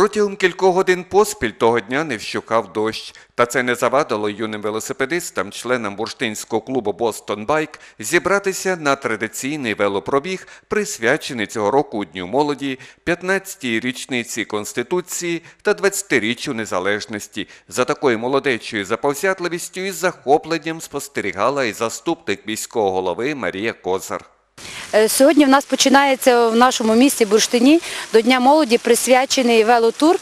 Протягом кількох годин поспіль того дня не вщукав дощ. Та це не завадило юним велосипедистам, членам бурштинського клубу Бостон Байк, зібратися на традиційний велопробіг, присвячений цього року Дню молоді, 15-й річниці Конституції та 20-річчю незалежності. За такою молодечою заповзятливістю і захопленням спостерігала і заступник міського голови Марія Козар. Е, Сьогодні в нас починається в нашому місті Бурштині до Дня молоді присвячений велотур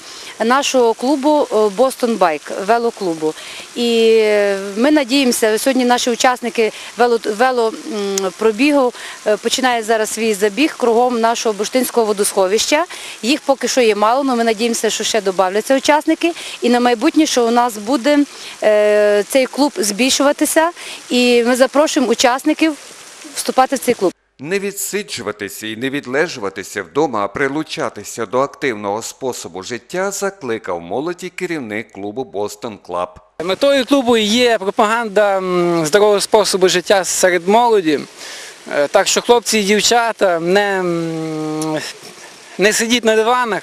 нашого клубу е, Бостон Байк, велоклубу. І е, ми надіємося, сьогодні наші учасники велопробігу е, починають зараз свій забіг кругом нашого бурштинського водосховища. Їх поки що є мало, але ми надіємося, що ще додаються учасники. І на майбутнє, що у нас буде е, цей клуб збільшуватися. І ми запрошуємо учасників вступати в цей клуб. Не відсиджуватися і не відлежуватися вдома, а прилучатися до активного способу життя закликав молоді керівник клубу Бостон Клаб. Метою клубу є пропаганда здорового способу життя серед молоді. Е, Так що хлопці і дівчата не, не сидіть на диванах,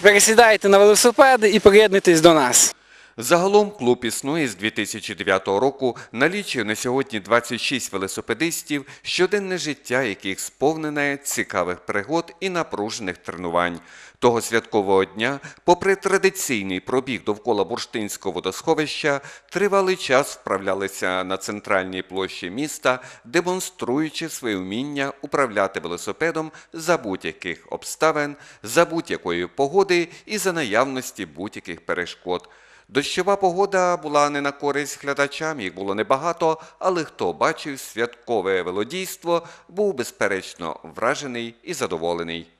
пересідайте на велосипеди і приєднуйтесь до нас. Загалом клуб існує з 2009 року, налічує на сьогодні 26 велосипедистів, щоденне життя яких сповнене цікавих пригод і напружених тренувань. Того святкового дня, попри традиційний пробіг довкола бурштинського водосховища, тривалий час вправлялися на центральній площі міста, демонструючи своє вміння управляти велосипедом за будь-яких обставин, за будь-якої погоди і за наявності будь-яких перешкод. Дощова погода була не на користь глядачам, їх було небагато, але хто бачив святкове велодійство, був безперечно вражений і задоволений.